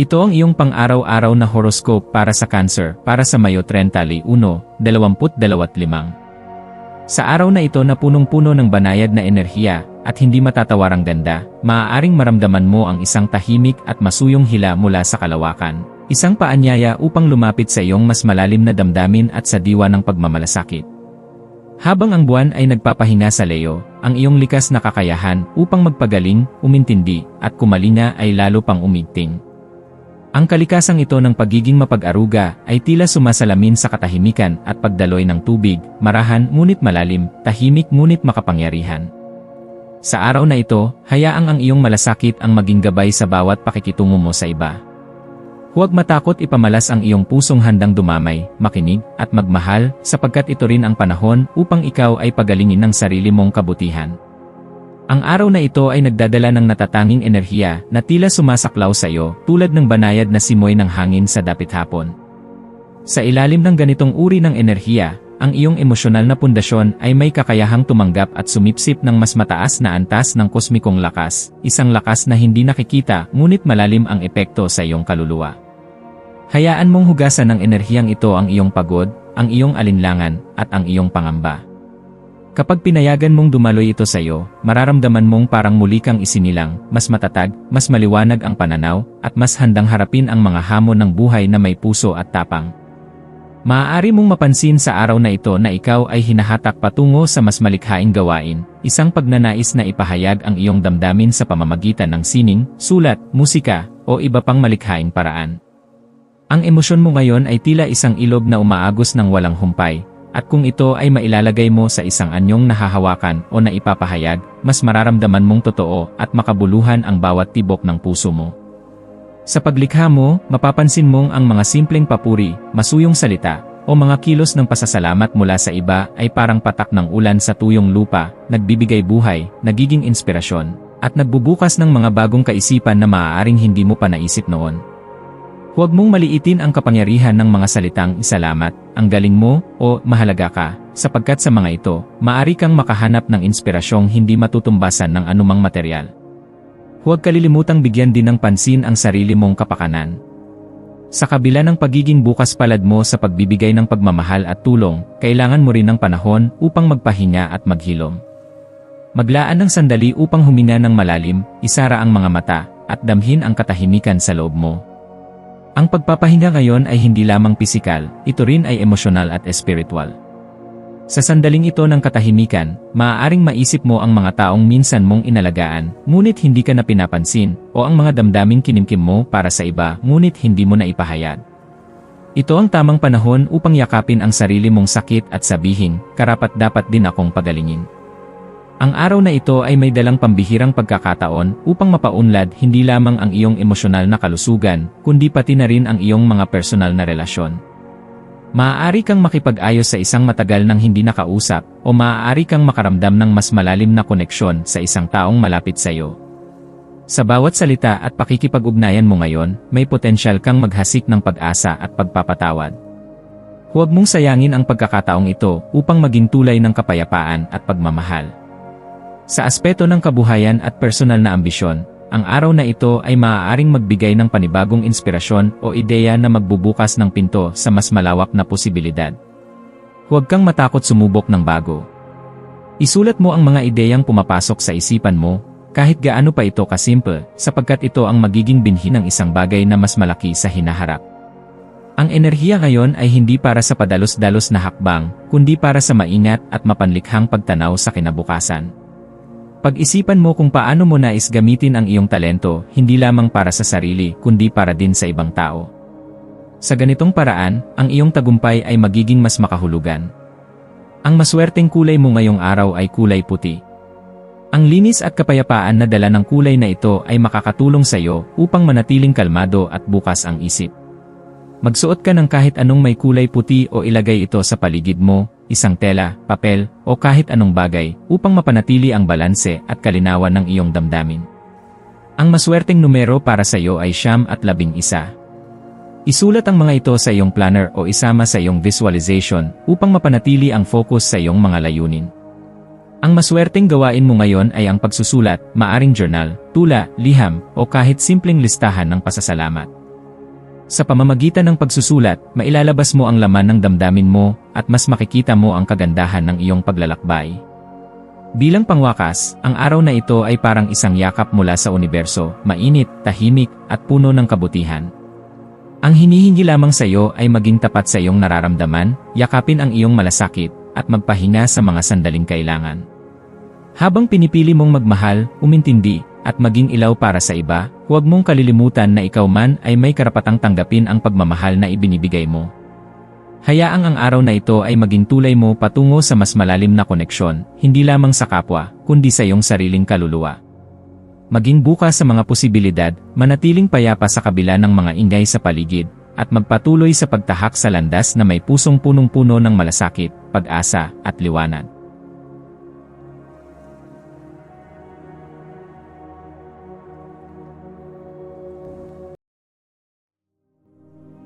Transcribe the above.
Ito ang iyong pang-araw-araw na horoscope para sa Cancer para sa Mayo 31, 2025. Sa araw na ito na punong-puno ng banayad na enerhiya at hindi matatawarang ganda, maaaring maramdaman mo ang isang tahimik at masuyong hila mula sa kalawakan. Isang paanyaya upang lumapit sa iyong mas malalim na damdamin at sa diwa ng pagmamalasakit. Habang ang buwan ay nagpapahinga sa Leo, ang iyong likas na kakayahan upang magpagaling, umintindi, at kumalina ay lalo pang umigting. Ang kalikasang ito ng pagiging mapag-aruga ay tila sumasalamin sa katahimikan at pagdaloy ng tubig, marahan ngunit malalim, tahimik ngunit makapangyarihan. Sa araw na ito, hayaang ang iyong malasakit ang maging gabay sa bawat pakikitungo mo sa iba. Huwag matakot ipamalas ang iyong pusong handang dumamay, makinig, at magmahal, sapagkat ito rin ang panahon upang ikaw ay pagalingin ng sarili mong kabutihan. Ang araw na ito ay nagdadala ng natatanging enerhiya na tila sumasaklaw sa iyo tulad ng banayad na simoy ng hangin sa dapit hapon. Sa ilalim ng ganitong uri ng enerhiya, ang iyong emosyonal na pundasyon ay may kakayahang tumanggap at sumipsip ng mas mataas na antas ng kosmikong lakas, isang lakas na hindi nakikita ngunit malalim ang epekto sa iyong kaluluwa. Hayaan mong hugasan ng enerhiyang ito ang iyong pagod, ang iyong alinlangan, at ang iyong pangamba. Kapag pinayagan mong dumaloy ito sa iyo, mararamdaman mong parang muli kang isinilang, mas matatag, mas maliwanag ang pananaw, at mas handang harapin ang mga hamon ng buhay na may puso at tapang. Maaari mong mapansin sa araw na ito na ikaw ay hinahatak patungo sa mas malikhaing gawain, isang pagnanais na ipahayag ang iyong damdamin sa pamamagitan ng sining, sulat, musika, o iba pang malikhaing paraan. Ang emosyon mo ngayon ay tila isang ilog na umaagos ng walang humpay, at kung ito ay mailalagay mo sa isang anyong nahahawakan o naipapahayag, mas mararamdaman mong totoo at makabuluhan ang bawat tibok ng puso mo. Sa paglikha mo, mapapansin mong ang mga simpleng papuri, masuyong salita, o mga kilos ng pasasalamat mula sa iba ay parang patak ng ulan sa tuyong lupa, nagbibigay buhay, nagiging inspirasyon, at nagbubukas ng mga bagong kaisipan na maaaring hindi mo pa naisip noon. Huwag mong maliitin ang kapangyarihan ng mga salitang isalamat, ang galing mo, o mahalaga ka, sapagkat sa mga ito, maari kang makahanap ng inspirasyong hindi matutumbasan ng anumang material. Huwag kalilimutang bigyan din ng pansin ang sarili mong kapakanan. Sa kabila ng pagiging bukas palad mo sa pagbibigay ng pagmamahal at tulong, kailangan mo rin ng panahon upang magpahinga at maghilom. Maglaan ng sandali upang huminga ng malalim, isara ang mga mata, at damhin ang katahimikan sa loob mo. Ang pagpapahinga ngayon ay hindi lamang pisikal, ito rin ay emosyonal at espiritual. Sa sandaling ito ng katahimikan, maaaring maisip mo ang mga taong minsan mong inalagaan, ngunit hindi ka na pinapansin, o ang mga damdaming kinimkim mo para sa iba, ngunit hindi mo na ipahayag. Ito ang tamang panahon upang yakapin ang sarili mong sakit at sabihin, karapat dapat din akong pagalingin. Ang araw na ito ay may dalang pambihirang pagkakataon upang mapaunlad hindi lamang ang iyong emosyonal na kalusugan, kundi pati na rin ang iyong mga personal na relasyon. Maaari kang makipag-ayos sa isang matagal nang hindi nakausap, o maaari kang makaramdam ng mas malalim na koneksyon sa isang taong malapit sa iyo. Sa bawat salita at pakikipag-ugnayan mo ngayon, may potensyal kang maghasik ng pag-asa at pagpapatawad. Huwag mong sayangin ang pagkakataong ito upang maging tulay ng kapayapaan at pagmamahal. Sa aspeto ng kabuhayan at personal na ambisyon, ang araw na ito ay maaaring magbigay ng panibagong inspirasyon o ideya na magbubukas ng pinto sa mas malawak na posibilidad. Huwag kang matakot sumubok ng bago. Isulat mo ang mga ideyang pumapasok sa isipan mo, kahit gaano pa ito kasimple, sapagkat ito ang magiging binhi ng isang bagay na mas malaki sa hinaharap. Ang enerhiya ngayon ay hindi para sa padalos-dalos na hakbang, kundi para sa maingat at mapanlikhang pagtanaw sa kinabukasan. Pag-isipan mo kung paano mo nais gamitin ang iyong talento, hindi lamang para sa sarili, kundi para din sa ibang tao. Sa ganitong paraan, ang iyong tagumpay ay magiging mas makahulugan. Ang maswerteng kulay mo ngayong araw ay kulay puti. Ang linis at kapayapaan na dala ng kulay na ito ay makakatulong sa iyo upang manatiling kalmado at bukas ang isip. Magsuot ka ng kahit anong may kulay puti o ilagay ito sa paligid mo, isang tela, papel, o kahit anong bagay upang mapanatili ang balanse at kalinawan ng iyong damdamin. Ang maswerteng numero para sa iyo ay siyam at labing isa. Isulat ang mga ito sa iyong planner o isama sa iyong visualization upang mapanatili ang focus sa iyong mga layunin. Ang maswerteng gawain mo ngayon ay ang pagsusulat, maaring journal, tula, liham, o kahit simpleng listahan ng pasasalamat. Sa pamamagitan ng pagsusulat, mailalabas mo ang laman ng damdamin mo at mas makikita mo ang kagandahan ng iyong paglalakbay. Bilang pangwakas, ang araw na ito ay parang isang yakap mula sa universo, mainit, tahimik, at puno ng kabutihan. Ang hinihingi lamang sa iyo ay maging tapat sa iyong nararamdaman, yakapin ang iyong malasakit, at magpahinga sa mga sandaling kailangan. Habang pinipili mong magmahal, umintindi, at maging ilaw para sa iba, huwag mong kalilimutan na ikaw man ay may karapatang tanggapin ang pagmamahal na ibinibigay mo. Hayaang ang araw na ito ay maging tulay mo patungo sa mas malalim na koneksyon, hindi lamang sa kapwa, kundi sa iyong sariling kaluluwa. Maging bukas sa mga posibilidad, manatiling payapa sa kabila ng mga ingay sa paligid, at magpatuloy sa pagtahak sa landas na may pusong punong-puno ng malasakit, pag-asa, at liwanag.